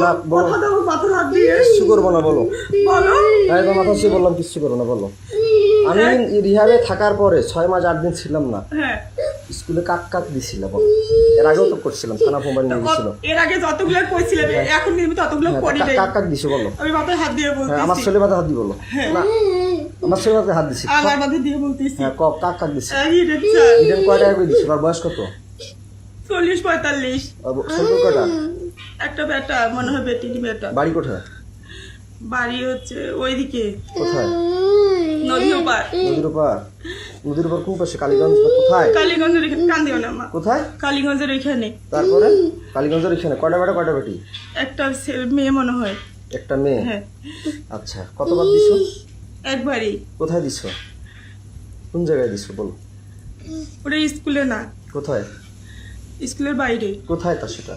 না, বলো। কথা দাও মাথার হাত দিয়ে। কিচ্ছু করব না বলো। বলো। তাই তো মাথা বললাম কিচ্ছু করব না বলো। আমি রিহাবে থাকার পরে ছয় মাস আট দিন ছিলাম না। হ্যাঁ। স্কুলে কাক কাক দিছিলাম এর আগেও তো করছিলাম থানা মোবাইল নিয়ে গেছিল। এর আগে যতগুলো কইছিলাম এখন কিন্তু ততগুলো হ্যাঁ, করি নাই। কাক কাক দিছো বলো। আমি মাথায় হাত দিয়ে হ্যাঁ আমার ছেলে মাথা হাত দি বলো। না আমার ছেলে মাথায় হাত দিছি। আমার মাথায় দিয়ে বলতেছি। হ্যাঁ ক- কাক কাক দিছি। ইডেন কয় টাকা করে আর বয়স কত? চল্লিশ পঁয়তাল্লিশ। কয়টা একটা বেটা মনে হয় বেটির বেটা বাড়ি কোথায়? বাড়ি হচ্ছে ওইদিকে। কোথায়? নদীর নদীর উপর কোন পাশে? কালীগঞ্জ কোথায়? কালীগঞ্জের এখানে না মা। কোথায়? কালীগঞ্জের এখানে তারপরে? কালীগঞ্জের এখানে কয়টা বেটা কয়টা বেটি? একটা মেয়ে মনে হয়। একটা মেয়ে? হ্যাঁ। আচ্ছা কতবার দিছো? একবারই। কোথায় দিছো? কোন জায়গায় দিছো বলো। ওটা স্কুলে না। কোথায়? স্কুলের বাইরে। কোথায় তা সেটা?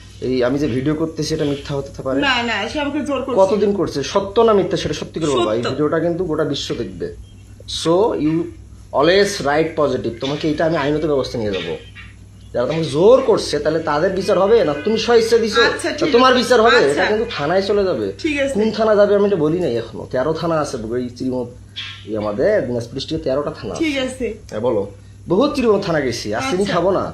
এই- আমি যে ভিডিও করতেছি এটা মিথ্যা হতে পারে? না না সে আমাকে জোর করছিল কতদিন করছে? সত্য না মিথ্যা সেটা সত্যি করে বলবা। এই ভিডিওটা কিন্তু গোটা বিশ্ব দেখবে। So you always right positive তোমাকে এটা আমি আইনত ব্যবস্থা নিয়ে যাব। যারা তোমাকে জোর করছে তাহলে তাদের বিচার হবে না? তুমি স্বেচ্ছা দিছো আচ্ছা, তোমার বিচার হবে। আচ্ছা। এটা কিন্তু থানায় চলে যাবে। কোন থানা যাবে আমি এটা বলি নাই এখনও। তেরো থানা আছে এই আমাদের দিনাজপুর ডিস্ট্রিক্টে তেরোটা থানা। ঠিক আছে। হ্যাঁ বলো। বহুত শ্রীমত থানা গেছি। আর চিনি আচ্ছা। খাব না।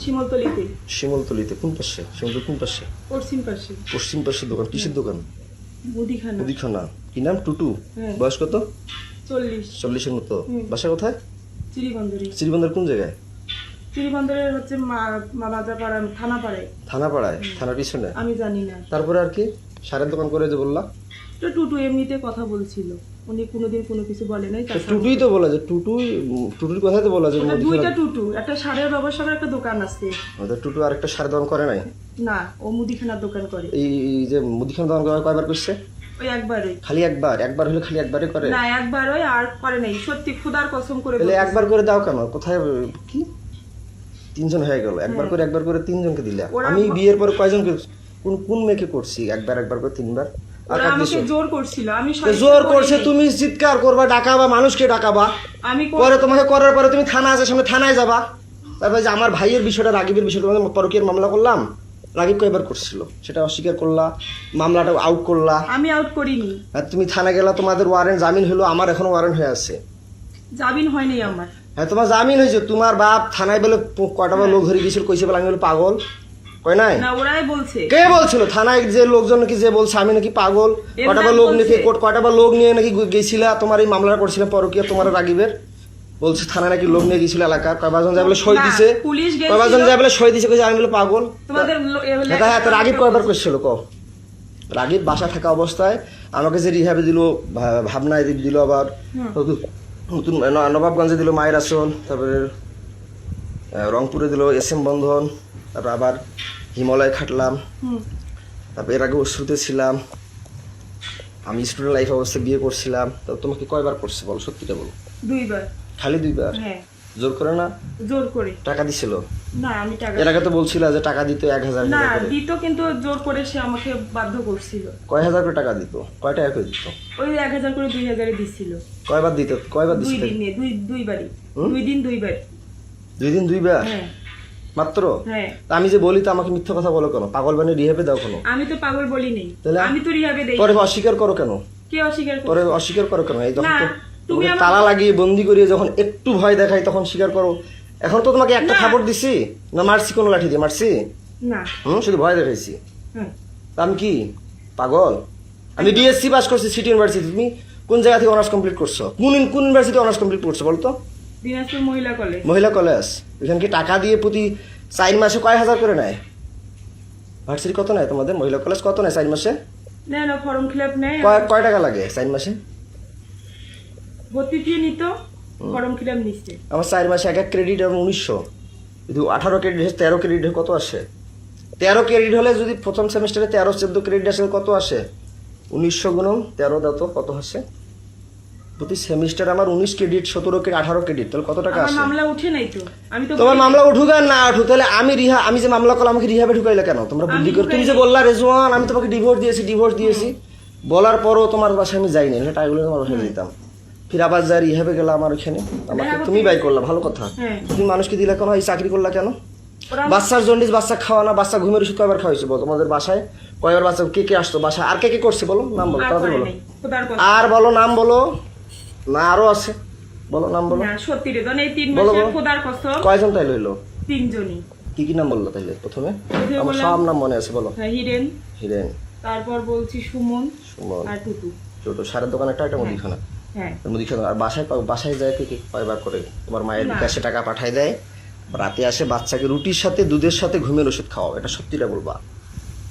শিমলতলিতে। শিমলতলিতে কোন পাশে? শিমলতলি কোন পাশে? পশ্চিম পাশে। পশ্চিম পাশের দোকান কিসের দোকান? মুদিখানা। মুদিখানা। কি নাম? টুটু? হ্যাঁ। বয়স কত? চল্লিশ। চল্লিশের মতো। বাসা কোথায়? চিরিবন্দরি। শ্রীবন্দর কোন জায়গায়? চিরিবন্দরের হচ্ছে মা- মা রাজাপাড়া থানা পাড়ায় থানা পাড়ায় থানার পিছনে? আমি জানি না। তারপরে আর কি? সারের দোকান করে যে বললা? তো টুটু এমনিতে কথা বলছিল। উনি কোনোদিন কোনো কিছু বলে নাই টুটুই তো বলা যে টুটুই টুটুর কথাই তো বলা যে ওটা মুদিখানা দুইটা টুটু একটা সারের ব্যবসার একটা দোকান আছে। ওদের টুটু আরেকটা সারের দোকান করে নাই? না ও মুদিখানার দোকান করে। এই যে মুদিখানা দোকান কয়বার করছে? ওই একবারই খালি একবার? একবার হলে খালি একবারই করে? না একবারই আর করে নাই। সত্যি খুদার কসম করে তাহলে একবার করে দাও কেন? কোথায় কি? তিনজন হয়ে গেল। একবার করে একবার করে তিনজনকে দিলা। হ্যাঁ। আমি বিয়ের পর কয়জনকে কোন কোন মেয়েকে করছি? একবার একবার করে তিনবার? আর ওরা কার আমাকে দিছো? জোর করছিল আমি জোর করছে তুমি চিৎকার করবা ডাকাবা মানুষকে ডাকাবা। আমি পরে তোমাকে করার পরে তুমি থানা আছে সামনে থানায় যাবা। তারপরে যে আমার ভাইয়ের বিষয়টা রাগিবের বিষয়টা পরকীয়ার মামলা করলাম। রাগিব কয়বার করছিল। সেটা অস্বীকার করলা মামলাটা আউট করলা। আমি আউট করিনি। আর তুমি থানা গেলা তোমাদের ওয়ারেন্ট জামিন হলো আমার এখনও ওয়ারেন্ট হয়ে আছে। জামিন হয়নি আমার। হ্যাঁ তোমার জামিন হয়েছে তোমার বাপ থানায় বলে কটা কয়টা লোক ধরে গেছিল কইছে বলে আমি বলে পাগল। কয় নাই? না ওরাই বলছে। কে বলছিল? থানায় যে লোকজন নাকি যে বলছে আমি নাকি পাগল? কটা বার লোক। নাকি কোট- বার লোক নিয়ে নাকি গেছিলা? তোমার এই মামলাটা করছিলাম পরকীয়া তোমার রাগিবের? বলছে থানায় নাকি লোক নিয়ে গেছিল এলাকার কয়বারজন যায় বলে সই দিছে? গেছিল। যায় বলে সই দিছে? কইছে আমি বলে পাগল। তোমাদের লো- এ হলে- হ্যাঁ হ্যাঁ তো রাগিব কয়বার করছিল? ক রাগিব বাসা থাকা অবস্থায় আমাকে যে রিহাবে দিল ভাবনায় দিল আবার। নতুন নবাবগঞ্জে দিল মায়ের আসন তারপরে রংপুরে দিল এস এম বন্ধন তারপর আবার হিমালয় খাটলাম। তারপর এর আগে অশ্রুতে ছিলাম। আমি স্টুডেন্ট লাইফ অবস্থায় বিয়ে করছিলাম। তো তোমাকে কয়বার করছে বলো? সত্যিটা বলো। দুইবার। খালি দুইবার? হ্যাঁ। জোর করে না? জোর করে। টাকা দিছিল? না আমি টাকা এর আগে তো বলছিল যে টাকা দিত এক হাজার না দিত কিন্তু জোর করে সে আমাকে বাধ্য করছিল। কয় হাজার করে টাকা দিত? কয় টাকা করে দিত? ওই এক হাজার করে দুই হাজারে দিছিল। কয়বার দিত? কয়বার দিছিল? দুই দিনে দুই দুইবারই? দুই দিন দুইবার। দুই দিন দুইবার? হ্যাঁ। মাত্র? হ্যাঁ। তা আমি যে বলি তো আমাকে মিথ্যা কথা বলো কেন? পাগল বানিয়ে রিহেবে দাও কেন? আমি তো পাগল বলি নেই তাহলে? আমি তো রিহাবে দেই। পরে অস্বীকার করো কেন? কে অস্বীকার করে পরে অস্বীকার করো কেন? এই যখন তালা লাগিয়ে বন্দি করিয়ে যখন একটু ভয় দেখাই তখন স্বীকার করো। এখন তো তোমাকে একটা। খাবার দিছি? না মারছি কোনো লাঠি দিয়ে? মারছি? না। হুম শুধু ভয় দেখাইছি। আমি কি? পাগল? আমি বিএসসি পাস করছি সিটি ইউনিভার্সিটি তুমি কোন জায়গা থেকে অনার্স কমপ্লিট করছ? কোন কোন ইউনিভার্সিটি অনার্স কমপ্লিট করছ বলো তো দিনাজপুর মহিলা কলেজ মহিলা কলেজ এখানে কি টাকা দিয়ে প্রতি চার মাসে কয় হাজার করে নেয়? ভার্সিটি কত নেয় তোমাদের? মহিলা কলেজ কত নেয় চার মাসে? না না ফর্ম ফিল আপ নেই কয় কয় টাকা লাগে চার মাসে? ভর্তি ফি নিত ফর্ম ফিল আপ নিচ্ছে। আমার চার মাসে এক এক ক্রেডিট এবং উনিশশো। যদি আঠারো ক্রেডিট তেরো ক্রেডিট কত আসে? তেরো ক্রেডিট হলে যদি প্রথম সেমিস্টারে তেরো চোদ্দ ক্রেডিট আসে কত আসে? উনিশশো গুণ তেরো দাও তো কত আসে? প্রতি সেমিস্টার আমার উনিশ ক্রেডিট সতেরো ক্রেডিট আঠারো ক্রেডিট তাহলে কত টাকা আসে? মামলা উঠে নাই তো। আমি তো তোমার মামলা উঠুক আর না উঠুক তাহলে আমি রিহা আমি যে মামলা করলাম আমাকে রিহাবে ঢুকাইলে কেন? তোমরা বুদ্ধি করে তুমি যে বললা রেজওয়ান আমি তোমাকে ডিভোর্স দিয়েছি ডিভোর্স দিয়েছি। বলার পরও তোমার বাসায় আমি যাইনি নাহলে টাকাগুলো তোমার বাসায় যেতাম ফির আবার যা রিহাবে গেলাম আমার ওখানে আমাকে তুমি বাই করলা ভালো কথা। হ্যাঁ। তুমি মানুষকে দিলে কেন? এই চাকরি করলা কেন? বাচ্চার জন্ডিস বাচ্চা খাওয়া না বাচ্চা ঘুমের ওষুধ কয়বার খাওয়াইছে বলো? তোমাদের বাসায় কয়বার বাচ্চা কে কে আসতো? বাসায় আর কে কে করছে বলো? নাম বলো করে বলো। আর বলো নাম বলো। না আরও আছে। বলো নাম বলো। না সত্যি রে এই তিন মাসে খোদার কসম। কয়জন তাই লইলো? তিনজনই। কি কি নাম বলল তাইলে প্রথমে? আমার সব নাম মনে আছে বলো। হ্যাঁ, হিরেন। হিরেন। তারপর বলছি সুমন সুমন। আর টুটু। ছোট সারের দোকান একটা একটা মুদিখানা। হ্যাঁ। মুদিখানা। আর বাসায় বাসায় যায় কে কে? কয়বার করে? তোমার মায়ের। বিকাশে টাকা পাঠায় দেয়। রাতে আসে বাচ্চাকে রুটির সাথে দুধের সাথে ঘুমের ওষুধ খাওয়াও। এটা সত্যিটা বলবা।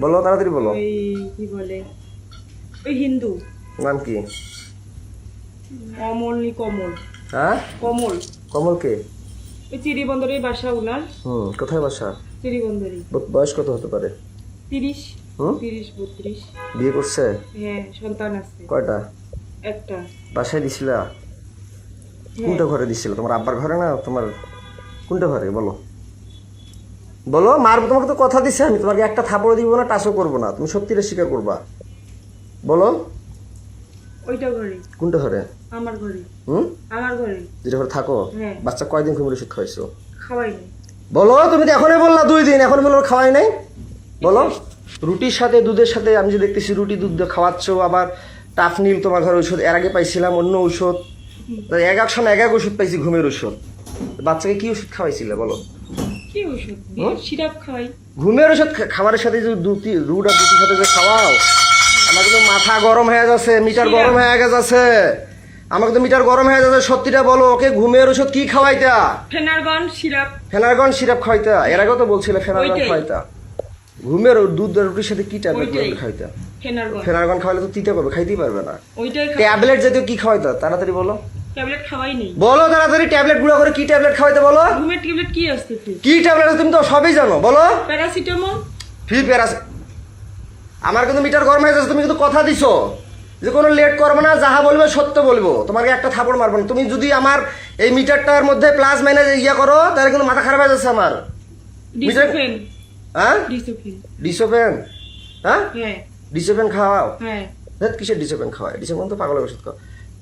বলো তাড়াতাড়ি বলো। ওই কি বলে? ওই হিন্দু। নাম কি? অমল নি কমল। হ্যাঁ? কমল। কমল কে? ওই চিড়িবন্দরের বাসা উনার। হুম কোথায় বাসা? বয়স কত হতে পারে? তিরিশ। তিরিশ বত্রিশ। বিয়ে করছে? হ্যাঁ সন্তান আছে। কয়টা? একটা। বাসায় দিছিলা? হ্যাঁ। কোনটা ঘরে দিছিল? তোমার আব্বার ঘরে না তোমার কোনটা ঘরে? বলো। বলো মার তোমাকে তো কথা দিছে আমি তোমাকে একটা থাপড় দিব না টাচও করব না তুমি সত্যিটা স্বীকার করবা। বলো। ওইটা ঘরে। কোনটা ঘরে? আমার ঘরে। হুম? আমার ঘরে। যেটা ঘরে থাকো। হ্যাঁ। বাচ্চা কয়দিন ঘুমের ওষুধ খাওয়াইছো খাওয়াইনি বলো তুমি তো এখনই বললা দুই দিন এখন বলো খাওয়াই নাই। বলো। রুটির সাথে দুধের সাথে আমি যে দেখতেছি রুটি দুধ খাওয়াচ্ছ আবার টাফনিল তোমার ঘরে ওষুধ এর আগে পাইছিলাম অন্য ওষুধ এক এক সময় এক এক ওষুধ পাইছি ঘুমের ওষুধ বাচ্চাকে কি ওষুধ খাওয়াইছিলে বলো। কি ওষুধ? সিরাপ খাওয়াই। ঘুমের ওষুধ খাবারের সাথে যে দুটি রুট আর দুটির সাথে যে খাওয়াও আমার কিন্তু মাথা গরম হয়ে যাচ্ছে মিটার গরম হয়ে গেছে। আমাকে তো মিটার গরম হয়ে যাচ্ছে সত্যিটা বলো ওকে ঘুমের ওষুধ কি খাওয়াইতা? Phenergan syrup. ফেনারগন সিরাপ খাওয়াইতা? এর আগেও তো বলছিলে ফেনারগন। খাওয়াইতা। ঘুমের দুধ আর রুটির সাথে কি ট্যাবলেট। খাওয়াইতা? ফেনারগন। ফেনারগন খাওয়াইলে তো তিতে পারবে খাইতেই পারবে না। ট্যাবলেট জাতীয় কি খাওয়াইতা? তাড়াতাড়ি বলো। ট্যাবলেট খাওয়াই নেই। বলো তাড়াতাড়ি ট্যাবলেট গুঁড়ো করে কি ট্যাবলেট খাওয়াইতে বলো? ঘুমের ট্যাবলেট কি আসতে কি ট্যাবলেট তুমি তো সবই জানো বলো। প্যারাসিটামল? ফ্রি প্যারাস আমার কিন্তু মিটার গরম হয়ে যাচ্ছে তুমি কিন্তু কথা দিছো। যে কোনো লেট করবে না যাহা বলবে সত্য বলব। তোমাকে একটা থাপড় মারবো না। তুমি যদি আমার এই মিটারটার মধ্যে প্লাস মাইনাস ইয়া করো তাহলে কিন্তু মাথা খারাপ হয়ে যাচ্ছে আমার। ডিসোফেন। হ্যাঁ? ডিসোফেন। হ্যাঁ? হ্যাঁ। ডিসোপেন খাওয়াও। হ্যাঁ। কিসের ডিসোপেন খাওয়ায়? ডিসোপেন তো পাগলের ওষুধ খাও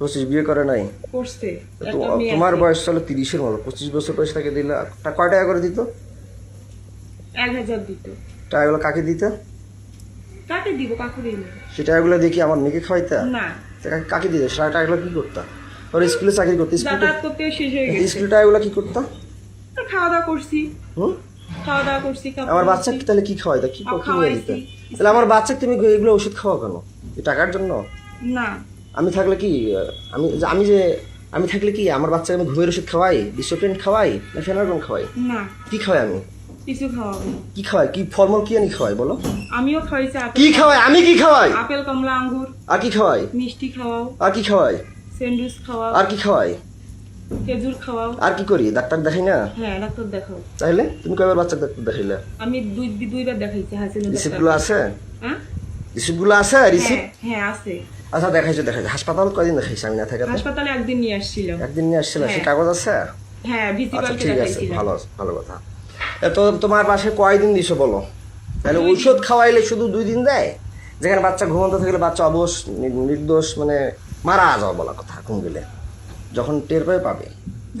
পঁচিশ বিয়ে করে নাই। করছে। তোমার বয়স চলো তিরিশের মতো। পঁচিশ বছর বয়স তাকে দিলে? কয় টাকা করে দিত? এক হাজার দিত। টাকাগুলো কাকে দিত? কাকে দিব? কাকু দিল সে টাকাগুলো দেখি আমার মেয়েকে খাওয়াইতা? না। কাকে- দিত? সে টাকাগুলো কি করতা? ওর স্কুলে চাকরি করতে স্কুলে স্কুলে টাকাগুলো কি করতা? খাওয়া দাওয়া করছি। হুম? খাওয়া দাওয়া করছি আমার। বাচ্চাকে তাহলে কি খাওয়াইতা? কি কি তাহলে আমার বাচ্চাকে তুমি এগুলো ওষুধ খাওয়া কেন? এই টাকার জন্য? না। আমি থাকলে কি আমি আমি যে আমি থাকলে কি আমার বাচ্চাকে আমি ঘুমের ওষুধ খাওয়াই? ডিসোপেন খাওয়াই? না ফেনারগন খাওয়াই? না। কি খাওয়াই আমি? কিছু খাওয়াবো কি খাওয়াই? কি ফলমূল কি আনি খাওয়াই বলো? আমিও খাওয়াইছি কি খাওয়াই? আমি কি খাওয়াই? আপেল কমলা আঙ্গুর। আর কি খাওয়াই? মিষ্টি খাওয়াও। আর কি খাওয়াই? স্যান্ডউইচ খাওয়াও। আর কি খাওয়াই? খেজুর খাওয়াও। আর কি করি? ডাক্তার দেখাই না? হ্যাঁ ডাক্তার দেখাও। তাহলে? তুমি কয়বার বাচ্চা ডাক্তার দেখাইলে? আমি দুই দুইবার দেখাইছি হাসিনা রিসিপ্টগুলো আছে? হ্যাঁ? রিসিপ্টগুলো আছে রিসিপ্ট হ্যাঁ হ্যাঁ আছে। আচ্ছা দেখাইছো দেখাইছো। হাসপাতাল কয়দিন দেখাইছি? আমি না থাকাতে হাসপাতালে একদিন নিয়ে আসছিল। একদিন নিয়ে আসছিল? সে হ্যাঁ। কাগজ আছে? হ্যাঁ আচ্ছা ঠিক আছে ভালো ভালো কথা। তো তোমার পাশে কয়দিন দিছো বলো? তাহলে ঔষধ খাওয়াইলে শুধু দুই দিন দেয়? যেখানে বাচ্চা ঘুমন্ত থাকলে বাচ্চা অবশ নির্দোষ মানে মারা যাওয়া বলা কথা ঘুম গেলে যখন টের পাবে পাবে।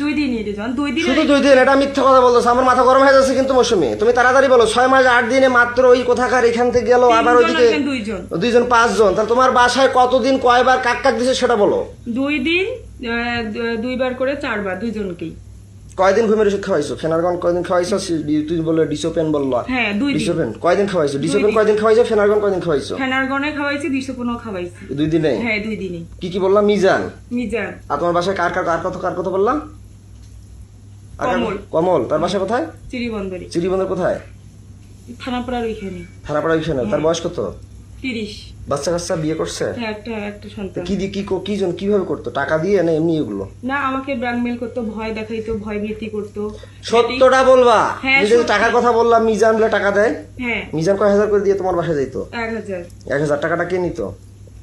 দুই দিন এটি দুই দিন শুধু দুই দিন এটা মিথ্যা কথা বলতেছে আমার মাথা গরম হয়ে যাচ্ছে কিন্তু মৌসুমি। তুমি তাড়াতাড়ি বলো ছয় মাস আট দিনে মাত্র ওই কোথাকার এখান থেকে গেল আবার ওইদিকে দুইজন। দুইজন পাঁচজন। তাহলে তোমার বাসায় কতদিন কয়বার কাক কাক দিছে সেটা বলো। দুই দিন দুইবার করে চারবার দুইজনকেই। কয়দিন ঘুমের ওষুধ খাওয়াইছো? ফেনারগন কয়দিন খাওয়াইছো? তুই বলল ডিসোপেন বলল। হ্যাঁ দুই ডিসোপেন কয়দিন খাওয়াইছো? ডিসোপেন দিন। কয়দিন খাওয়াইছো? ফেনারগন কয়দিন খাওয়াইছো? ফেনারগনে খাওয়াইছি পনেরো খাওয়াইছি। দুই দিনে হ্যাঁ দুই দিনে কি কি বললাম মিজান। মিজান। আর তোমার বাসায় কার কার কার কত কার কত বললাম কমল। কমল তার বাসা কোথায়? চিরিবন্দরে চিরিবন্দর কোথায়? থানাপাড়ার ওইখানে থানাপাড়া ওইখানে। তার বয়স কত? তিরিশ। বাচ্চা কাচ্চা বিয়ে করছে? হ্যাঁ একটা একটা সন্তান। কি দিয়ে কি কি জন কীভাবে করতো? টাকা দিয়ে না এমনি এগুলো? না আমাকে ব্ল্যাকমেল করতো ভয় দেখাইতো ভয় ভীতি করতো। সত্যটা বলবা? হ্যাঁ, যদি টাকার কথা বললাম মিজান বলে টাকা দেয়? হ্যাঁ। মিজান কয় হাজার করে দিয়ে তোমার বাসায় যাইতো? এক হাজার। এক হাজার টাকাটা কে নিত?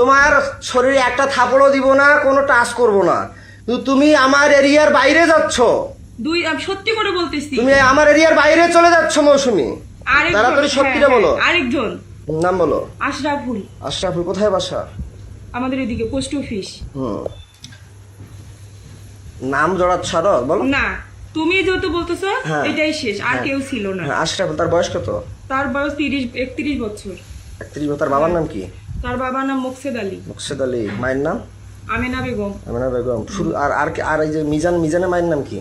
তোমার শরীরে একটা থাপড়ও দিব না কোনো টাচ করব না। কিন্তু তুমি আমার এরিয়ার বাইরে যাচ্ছ। দুই সত্যি করে বলতেছি। তুমি আমার এরিয়ার বাইরে চলে যাচ্ছ মৌসুমি। তাড়াতাড়ি সত্যিটা হ্যাঁ, বলো। হ্যাঁ, আরেকজন। নাম বলো। আশরাফুল। আশরাফুল কোথায় বাসা? আমাদের এদিকে পোস্ট অফিস হুম। নাম জড়াত ছাড়ো বলো। না তুমি যেহেতু বলতেছো হ্যাঁ। এটাই শেষ আর হ্যাঁ। কেউ ছিল না। হ্যাঁ আশরাফুল তার বয়স কত? তার বয়স তিরিশ একত্রিশ বছর। একত্রিশ বছর তার বাবার নাম কি? তার বাবার নাম মোকসেদ আলী। মুকসেদ আলী মায়ের নাম? আমেনা বেগম। আমিনা বেগম। শুরু আর আর কি- আর এই যে মিজান মিজানের মায়ের নাম কি?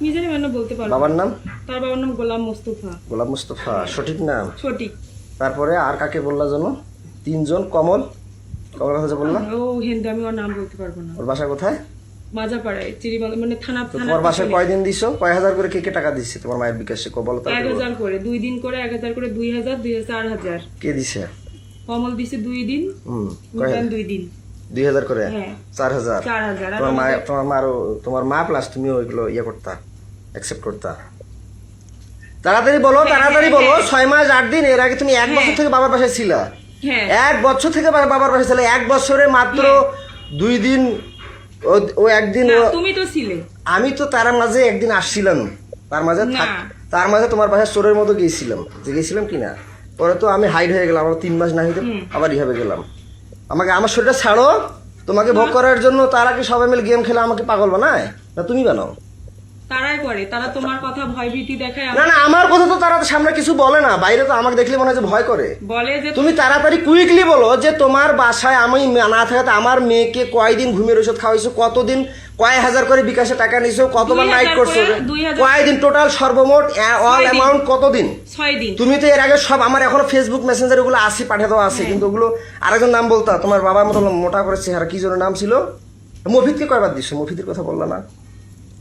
নিজের মানে বলতে পারব। বাবার নাম? তার বাবার নাম গোলাম মোস্তফা। গোলাম মুস্তফা সঠিক নাম? সঠিক। তারপরে আর কাকে বললা জানো তিনজন কমল? কমল কথা যে বললাম ও হিন্দু আমি ওর নাম বলতে পারব না। ওর বাসা কোথায়? মাজাপাড়ায় চিরিবাংলা মানে থানা তো থানা তোমার বাসায় কয়দিন দিছো? কয় হাজার করে কে কে টাকা দিচ্ছে তোমার মায়ের বিকাশে? কো বলো তো এক হাজার করে দুই দিন করে এক হাজার করে দুই হাজার দুই হাজার চার হাজার। কে দিছে? কমল দিছে দুই দিন দুই দিন। দুই হাজার করে? হ্যাঁ। চার হাজার? তোমার মা তোমার মারও তোমার মা প্লাস তুমিও ওইগুলো ইয়ে করতা অ্যাকসেপ্ট করতা। তাড়াতাড়ি বলো তাড়াতাড়ি বলো ছয় মাস আট দিন এর আগে তুমি এক বছর থেকে বাবার পাশে ছিলা। হ্যাঁ। এক বছর থেকে বাবার পাশে ছিলে এক বছরে মাত্র দুই দিন ও- একদিন তুমি তো ছিলে। আমি তো তার মাঝে একদিন আসছিলাম। তার মাঝে তার মাঝে তোমার বাসায় চোরের মতো গিয়েছিলাম। যে গেছিলাম কি না পরে তো আমি হাইড হয়ে গেলাম আমার তিন মাস না হইতে আবার ইভাবে গেলাম। আমাকে আমার শরীরটা ছাড়ো তোমাকে ভোগ করার জন্য তারা কি সবাই মিলে গেম খেলে আমাকে পাগল বানায়? না তুমি বানাও? তারাই করে তারা তোমার কথা ভয় ভীতি দেখায় না না আমার কথা তো তারা সামনে কিছু বলে না বাইরে তো আমাকে দেখলে মনে হয় ভয় করে। বলে যে তুমি তাড়াতাড়ি কুইকলি বলো যে তোমার বাসায় আমি না থাকাতে আমার মেয়েকে কয়দিন ঘুমের ওষুধ খাওয়াইছো কতদিন কয় হাজার করে বিকাশে টাকা নিছো কতবার নাইট করছ কয়দিন টোটাল সর্বমোট অল অ্যামাউন্ট কতদিন? ছয় দিন। তুমি তো এর আগে সব আমার এখনও ফেসবুক মেসেঞ্জার ওগুলো আসি পাঠিয়ে দেওয়া আছে কিন্তু ওগুলো আরেকজন নাম বলতা তোমার বাবার মতো মোটা করে চেহারা কি জন্য নাম ছিল? মফিদকে কয়বার দিছো? মফিদের কথা বললা না।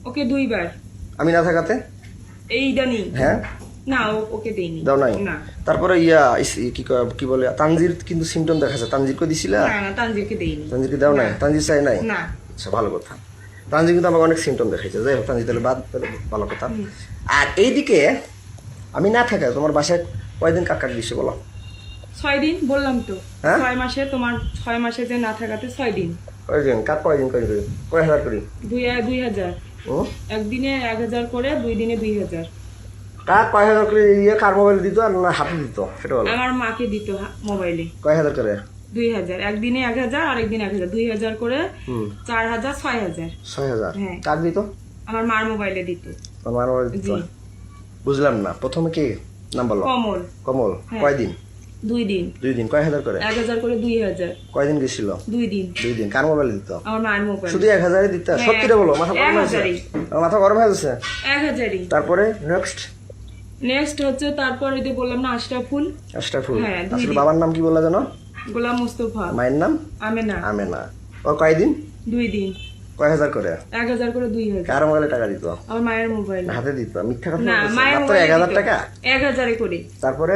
ওকে দুইবার। আমি না থাকাতে? এইটা নেই হ্যাঁ? না ওকে দেইনি দাও নাই? না। তারপরে ইয়া কি কি বলে তানজির কিন্তু সিমটম দেখা যায় তানজিরকে দিছিলা? না না তানজিরকে দেইনি তানজিরকে দাও নাই? তানজির চাই নাই? না। আচ্ছা ভালো কথা। তানজির কিন্তু আমাকে অনেক সিমটম দেখাইছে। যাই হোক তানজির তাহলে বাদ ভালো কথা। আর এইদিকে আমি না থাকা তোমার বাসায় কয়দিন কাকার দিছে বলো? ছয় দিন বললাম তো। হ্যাঁ? ছয় মাসে তোমার ছয় মাসে যে না থাকাতে ছয় দিন। কয়দিন কার কয়দিন কয়দিন কয় হাজার করি? দুই দুই হাজার। ও? একদিনে এক হাজার করে দুই দিনে দুই হাজার। কার কয় হাজার করে ইয়ে কার মোবাইল দিত আর না হাতে দিত? সেটা বলো। আমার মাকে দিত মোবাইলে কয় হাজার করে? দুই হাজার। একদিনে এক হাজার আর একদিন এক হাজার। দুই হাজার করে চার হাজার ছয় হাজার। ছয় হাজার। হ্যাঁ। কার দিত? আমার মার মোবাইলে দিত। তোমার মোবাইল দিত। বুঝলাম না। প্রথমে কি? নাম বলো কমল। কমল। হ্যাঁ। কয়দিন? দুই দিন। দুই দিন কয় হাজার করে? এক হাজার করে দুই হাজার। কয়দিন গেছিল? দুই দিন। দুই দিন। কার মোবাইল দিত? আমার মায়ের মোবাইল শুধু এক হাজারই দিতে? হ্যাঁ, সত্যিটা বলো মাথা গরম হয়েছে মাথা গরম হয়ে যাচ্ছে এক হাজারই। তারপরে নেক্সট নেক্সট হচ্ছে তারপর ওই যে বললাম না আশটা ফুল। আশরাফুল হ্যাঁ, আসলে বাবার নাম কি বললা জানো গোলাম মুস্তফা। মায়ের নাম? আমেনা। আমেনা। ও কয়দিন দুই দিন। কয় হাজার করে? এক হাজার করে দুই হাজার। কার মোবাইলে টাকা দিত? আমার মায়ের মোবাইল হাতে দিত। মিথ্যা কথা না মায়ের মোবাইল এক হাজার টাকা? এক হাজারে করে। তারপরে?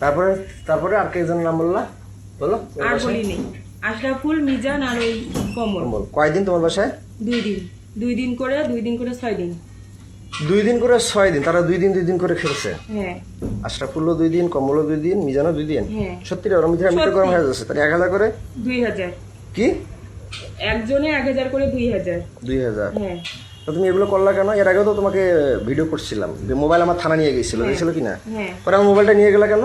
তারপরে তারপরে আর কে নাম বললা? বলো আর? বলিনি। আশরাফুল মিজান আর ওই কমল। বল কয়দিন তোমার বাসায়? দুই দিন। দুই দিন করে দুই দিন করে ছয় দিন। দুই দিন করে ছয় দিন তারা দুই দিন দুই দিন করে খেলছে? হ্যাঁ। আশরাফুল্লো দুই দিন কমলও দুই দিন মিজানও দুই দিন? হ্যাঁ। সত্যি ওরা মিথ্যা মিথ্যা গরম হয়ে যাচ্ছে তাহলে এক হাজার করে? দুই হাজার। কি? একজনে এক হাজার করে দুই হাজার। দুই হাজার। হ্যাঁ। তো তুমি এগুলো করলা কেন? এর আগেও তো তোমাকে ভিডিও করছিলাম যে মোবাইল আমার থানা নিয়ে গেছিল গেছিল কি না হ্যাঁ। পরে আমার মোবাইলটা নিয়ে গেলা কেন?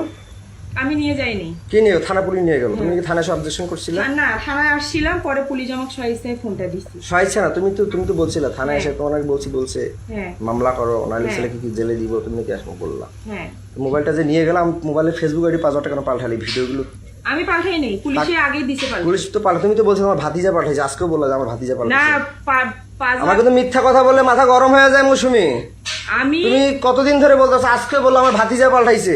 আমি নিয়ে যাইনি। কি নিয়ে? থানা পুলিশ নিয়ে গেল? তুমি কি থানায় অবজেকশন করছিলে? না থানায় আসছিলাম পরে পুলিশ আমাকে ফোনটা সহায়ছে না? তুমি তো তুমি তো বলছিলে থানায় এসে তোমার বলছি বলছে হ্যাঁ। মামলা করো নাহলে হ্যাঁ। ছেলেকে কি জেলে দিব? তুমি নাকি আসব বললা। হ্যাঁ। মোবাইলটা যে নিয়ে গেলাম মোবাইলে ফেসবুক আইডি পাসওয়ার্ডটা কেন পাল্টালি ভিডিওগুলো আমি পাঠাই নেই পুলিশে দিছে পাল্টে পুলিশ তো পাল্টা তুমি তো বলছো আমার ভাতিজা পাঠাইছে আজকেও বললা আমার ভাতিজা না পাল্টাইছে আমাকে তো মিথ্যা কথা বললে মাথা গরম হয়ে যায় মৌসুমি। আমি তুমি কতদিন ধরে বলতেছো আজকে বলল আমার ভাতিজা পাল্টাইছে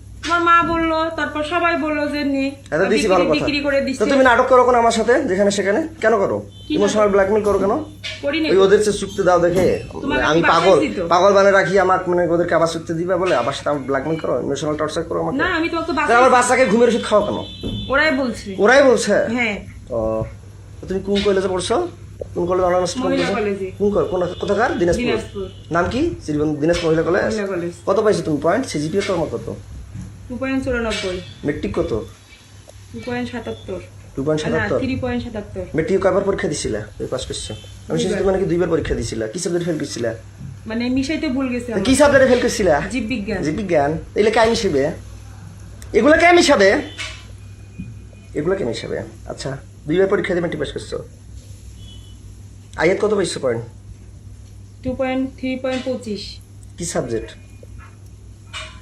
আমার মা বলল তারপর সবাই বলল যে নে এটা দিছি ভালো কথা। বিক্রি করে তো তুমি নাটক করো কেন আমার সাথে যেখানে সেখানে? কেন করো? ইমোশনাল ব্ল্যাকমেল করো কেন? ওই ওদের চেয়ে চুক্তি দাও দেখে। আমি পাগল। পাগল বানিয়ে রাখি আমাকে মানে ওদেরকে আবার চুক্তি দিবে বলে আবার সাথে আমার ব্ল্যাকমেল করো? ইমোশনাল টর্চার করো আমাকে? না আমি তোমাকে আমার বাচ্চাকে ঘুমের ওষুধ খাওয়া কেন? ওরাই বলছে। ওরাই বলছে? হ্যাঁ। ও তুমি কোন কলেজে পড়ছো? কোন কলেজ অনার্স কলেজে কোন কোন কোথাকার? দিনাজপুর। দিনাজপুর। নাম কি? শ্রীবন্ধু দিনাজ মহিলা কলেজ মহিলা কলেজ কত পাইছো তুমি? পয়েন্ট সিজিপিএ তোমার কত? টু পয়েন্ট চুরানব্বই। মেট্রিক কত? টু পয়েন্ট সাতাত্তর। টু পয়েন্ট সাতাত্তর? থ্রি পয়েন্ট সাতাত্তর। মেট্রিক কয়বার পরীক্ষা দিছিলা? ওই পাস করছ আমি শুনছি তুমি নাকি দুইবার পরীক্ষা দিছিলা। কি সাবজেক্ট ফেল করছিলা? মানে মিশাইতে ভুল গেছে কি সাবজেক্টে ফেল করছিলা? জীব বিজ্ঞান এগুলো কে মিশাবে? এগুলো কে মিশাবে? এগুলো কে মিশাবে? আচ্ছা দুইবার পরীক্ষা দিয়ে মেট্রিক পাস করছ। আইয়াত কত পাইছো point? Two point three point পঁচিশ। কি সাবজেক্ট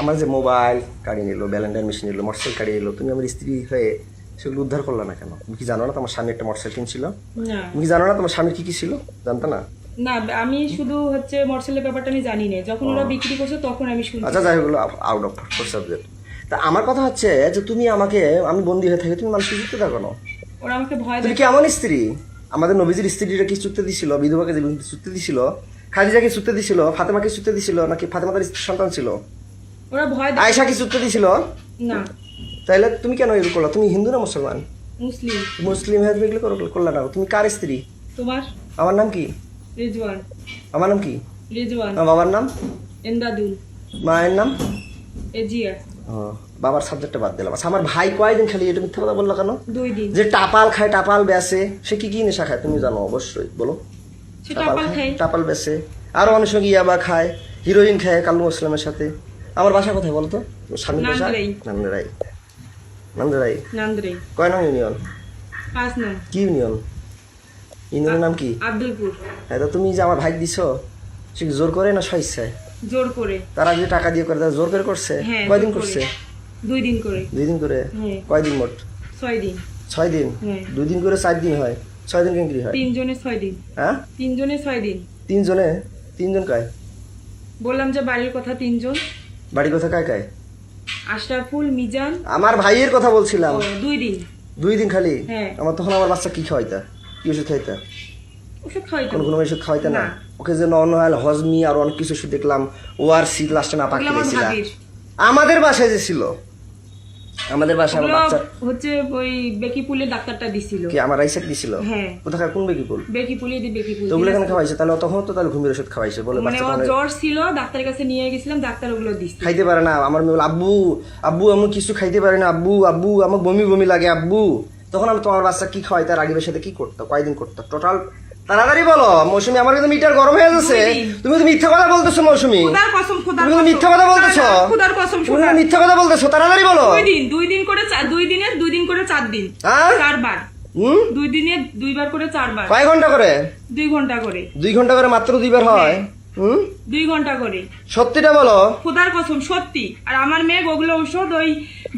আমার যে মোবাইল কাড়িয়ে নিল ব্যালেন্ডার মেশিন নিল মোটরসাইকেল কাড়িয়ে নিল তুমি আমার স্ত্রী হয়ে সেগুলো উদ্ধার করলে না কেন? তুমি কি জানো না তোমার স্বামী একটা মোটরসাইকেল কিনছিল? না। তুমি কি জানো না তোমার স্বামী কি কি ছিল? জানতো না? না আমি শুধু হচ্ছে মরসেলের ব্যাপারটা আমি জানি না। যখন ওরা বিক্রি করছে তখন আমি শুনছি। আচ্ছা যাই হোক আউট অফ সাবজেক্ট তা আমার কথা হচ্ছে যে তুমি আমাকে আমি বন্দি হয়ে থাকি তুমি মানুষকে যুক্তি দাও কেন ওরা আমাকে ভয় তুমি কেমন স্ত্রী? আমাদের নবীজির স্ত্রীরা কি চুক্তি দিছিল? বিধবাকে চুক্তি দিছিল? খাদিজাকে চুক্তি দিছিল? ফাতেমাকে চুক্তি দিছিল? নাকি ফাতেমাদের সন্তান ছিল? ওরা ভয় আয়েশা কি দিছিল? না। তাইলে তুমি কেন এগুলো করল? তুমি হিন্দু না মুসলমান? মুসলিম। মুসলিম হয়ে তুমি এগুলো করো- করলে না। তুমি কার স্ত্রী? তোমার? আমার নাম কি? রেজওয়ান। আমার নাম কি? রেজওয়ান। আমার বাবার নাম? এন্দাদুল। মায়ের নাম? এজিয়া। ও, বাবার সাবজেক্টটা বাদ দিলাম। আচ্ছা আমার ভাই কয়দিন খালি? এটা মিথ্যা কথা বলল কেন? দুই দিন। যে টাপাল খায় টাপাল বেসে সে কি কি নেশা খায়? তুমি জানো অবশ্যই বলো। সে টাপাল খাই টাপাল বেসে আরও অনেক সঙ্গে ইয়াবা খায় হিরোইন খায় কালু মুসলামের সাথে। আমার বাসা কোথায় বলো তো? স্বামীর বাসা? নান্দারাই। নান্দারাই নান্দারাই কয় নং ইউনিয়ন? পাঁচ নং। কি ইউনিয়ন? ইউনিয়নের নাম কি? আব্দুলপুর। হ্যাঁ তো তুমি যে আমার ভাই দিছো সে জোর করে না স্বেচ্ছায় জোর করে। তারা যে টাকা দিয়ে করে তারা জোর করে করছে? হ্যাঁ কয়দিন করছে? দুই দিন করে। দুই দিন করে? হ্যাঁ। কয়দিন মোট? ছয় দিন। ছয় দিন? হ্যাঁ। দুই দিন করে চার দিন হয়। ছয় দিন কেন কি হয়? তিনজনে ছয় দিন। হ্যাঁ? তিনজনে ছয় দিন। তিনজনে? তিনজন কয়? বললাম যে বাড়ির কথা তিনজন। বাড়ি কথা কায় কায়? আশরাফুল মিজান। আমার ভাইয়ের কথা বলছিলাম। দুই দিন। দুই দিন খালি? হ্যাঁ। আমার তখন আমার বাচ্চা কি খাওয়াইতা? কি ওষুধ খাইতা ওষুধ খাওয়াইতো। কোন কোনো ওষুধ খাওয়াইতা না। ওকে যে অয়েল হজমি আর অনেক কিছু ওষুধ দেখলাম ও আর সি লাস্টে না পাকি ওগুলো আমার দিয়েছিল ভাবির আমাদের বাসায় যে ছিল আমাদের বাসায় আমার বাচ্চা হচ্ছে ওই বেকিপুলের ডাক্তারটা দিছিল। কি আমার রাইসাক দিছিল? হ্যাঁ। কোথাকার কোন বেকি ফুল বেকিপুলে দিয়ে বেকিপুল তো ওগুলো এখানে খাওয়াইছে তাহলে তখন তো তাহলে ঘুমের ওষুধ খাওয়াইছে বলে মানে ওর জ্বর ছিল ডাক্তারের কাছে নিয়ে গেছিলাম ডাক্তার ওগুলো দিচ্ছে খাইতে পারে না আমার মেয়ে আব্বু আব্বু আমি কিছু খাইতে পারে না আব্বু আব্বু আমার বমি বমি লাগে আব্বু। তখন আমি তোমার বাচ্চা কি খাওয়াই তার আগের সাথে কি করতো কয়দিন করতো? টোটাল তাড়াতাড়ি বলো মৌসুমি আমার কিন্তু মিটার গরম হয়ে যাচ্ছে। তুমি তো মিথ্যা কথা বলতেছো মৌসুমি। তুমি মিথ্যা কথা বলতেছো। তুমি মিথ্যা কথা বলতেছো তাড়াতাড়ি বলো। দুই দিন দুই দিন করে দুই দিনে দুই দিন করে চার দিন। হ্যাঁ চারবার। দুই দিনে দুইবার করে চারবার। কয় ঘণ্টা করে? দুই ঘণ্টা করে। দুই ঘণ্টা করে মাত্র দুইবার হয়। হুম? দুই ঘণ্টা করে। সত্যিটা বলো। খুদার কসম সত্যি। আর আমার মেয়ে ওগুলো ঔষধ ওই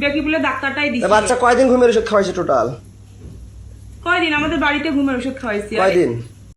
বেকিপুলে ডাক্তারটাই তা দিচ্ছে বাচ্চা কয়দিন ঘুমের ওষুধ খাওয়াইছে টোটাল? কয়দিন? আমাদের বাড়িতে ঘুমের ওষুধ খাওয়াইছি। কয়দিন?